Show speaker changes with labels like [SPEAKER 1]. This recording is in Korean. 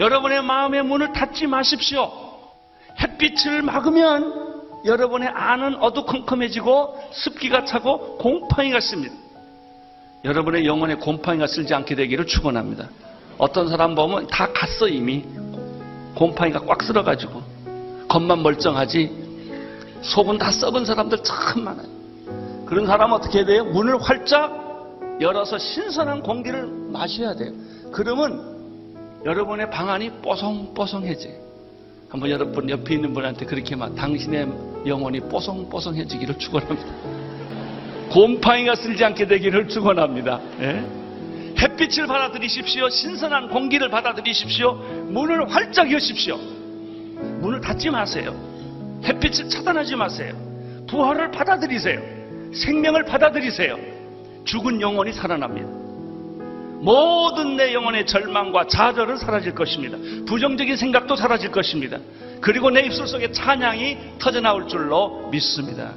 [SPEAKER 1] 여러분의 마음의 문을 닫지 마십시오. 햇빛을 막으면 여러분의 안은 어두컴컴해지고 습기가 차고 곰팡이가 씁니다. 여러분의 영혼에 곰팡이가 쓸지 않게 되기를 축원합니다. 어떤 사람 보면 다 갔어 이미 곰팡이가 꽉 쓸어가지고 겉만 멀쩡하지 속은 다 썩은 사람들 참 많아요. 그런 사람 어떻게 해야 돼요? 문을 활짝 열어서 신선한 공기를 마셔야 돼요. 그러면 여러분의 방안이 뽀송뽀송해져요. 한번 여러분 옆에 있는 분한테 그렇게 막 당신의 영혼이 뽀송뽀송해지기를 축원합니다. 곰팡이가 쓸지 않게 되기를 축원합니다. 예? 햇빛을 받아들이십시오. 신선한 공기를 받아들이십시오. 문을 활짝 여십시오. 문을 닫지 마세요. 햇빛을 차단하지 마세요. 부활을 받아들이세요. 생명을 받아들이세요. 죽은 영혼이 살아납니다. 모든 내 영혼의 절망과 좌절은 사라질 것입니다. 부정적인 생각도 사라질 것입니다. 그리고 내 입술 속에 찬양이 터져나올 줄로 믿습니다.